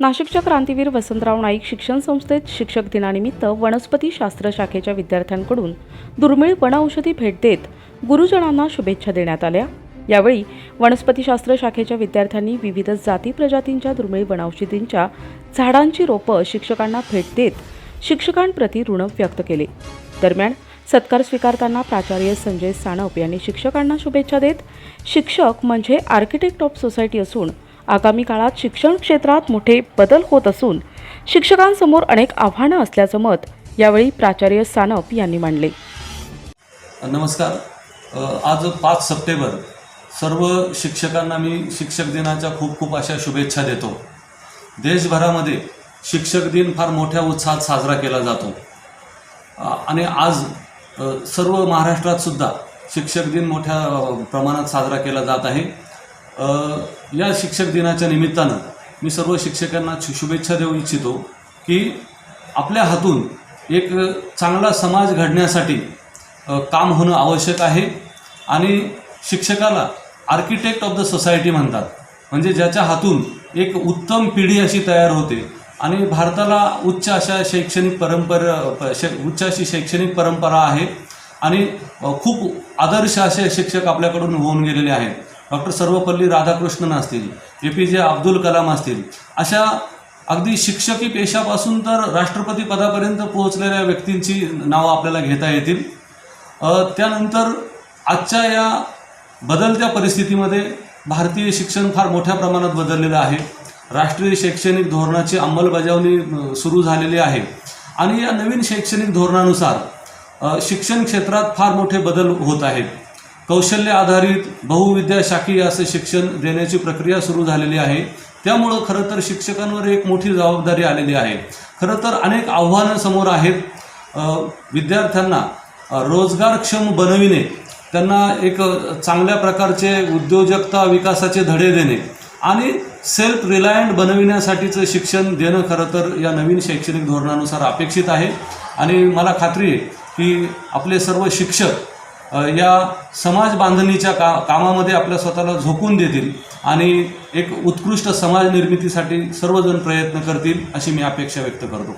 नाशिकच्या क्रांतीवीर वसंतराव नाईक शिक्षण संस्थेत शिक्षक दिनानिमित्त वनस्पती शास्त्र शाखेच्या विद्यार्थ्यांकडून दुर्मिळ वनऔषधी भेट देत गुरुजनांना शुभेच्छा देण्यात आल्या. यावेळी वनस्पतीशास्त्र शाखेच्या विद्यार्थ्यांनी विविध जाती प्रजातींच्या दुर्मिळ वनौषधींच्या झाडांची रोपं शिक्षकांना भेट देत शिक्षकांप्रती ऋण व्यक्त केले. दरम्यान सत्कार स्वीकारताना प्राचार्य संजय साणप यांनी शिक्षकांना शुभेच्छा देत शिक्षक म्हणजे आर्किटेक्ट ऑफ सोसायटी असून आगामी काळात शिक्षण क्षेत्रात मोठे बदल होत असून शिक्षकांसमोर अनेक आव्हानं असल्याचं मत यावेळी प्राचार्य सानप यांनी मांडले. नमस्कार. आज पाच सप्टेंबर. सर्व शिक्षकांना मी शिक्षक दिनाच्या खूप खूप अशा शुभेच्छा देतो. देशभरामध्ये शिक्षक दिन फार मोठ्या उत्साहात साजरा केला जातो. आणि आज सर्व महाराष्ट्रात सुद्धा शिक्षक दिन मोठ्या प्रमाणात साजरा केला जात आहे. या शिक्षक दिनाच्या निमित्तानं मी सर्व शिक्षकांना शु- शुभेच्छा देऊ इच्छितो की आपल्या हातून एक चांगला समाज घडण्यासाठी काम होणं आवश्यक आहे आणि शिक्षकाला आर्किटेक्ट ऑफ द सोसायटी म्हणतात. म्हणजे ज्याच्या हातून एक उत्तम पिढी अशी तयार होते आणि भारताला उच्च अशा शैक्षणिक परंपरा प- शै- उच्च अशी शैक्षणिक परंपरा आहे आणि खूप आदर्श असे शिक्षक आपल्याकडून होऊन गेलेले आहेत. डॉक्टर सर्वपल्ली राधाकृष्णन असतील ए पी जे अब्दुल कलाम असतील अशा अगदी शिक्षकी पेशापासून तर राष्ट्रपती पदापर्यंत पोहोचलेल्या व्यक्तींची नावं आपल्याला घेता येतील. त्यानंतर आजच्या या बदलत्या परिस्थितीमध्ये भारतीय शिक्षण फार मोठ्या प्रमाणात बदललेलं आहे. राष्ट्रीय शैक्षणिक धोरणाची अंमलबजावणी सुरू झालेली आहे. आणि या नवीन शैक्षणिक धोरणानुसार शिक्षण क्षेत्रात फार मोठे बदल होत आहेत. कौशल्य आधारित बहुविद्या शाखीय असे शिक्षण देण्याची प्रक्रिया सुरू झालेली आहे. त्यामुळं खरं तर शिक्षकांवर एक मोठी जबाबदारी आलेली आहे. खरं तर अनेक आव्हानं समोर आहेत. विद्यार्थ्यांना रोजगारक्षम बनविणे त्यांना एक चांगल्या प्रकारचे उद्योजकता विकासाचे धडे देणे आणि सेल्फ रिलायंट बनविण्यासाठीचं शिक्षण देणं खरं तर या नवीन शैक्षणिक धोरणानुसार अपेक्षित आहे. आणि मला खात्री आहे की आपले सर्व शिक्षक या समाज बांधणीच्या का कामामध्ये आपल्या स्वतःला झोकून देतील आणि एक उत्कृष्ट समाज निर्मितीसाठी सर्वजण प्रयत्न करतील अशी मी अपेक्षा व्यक्त करतो.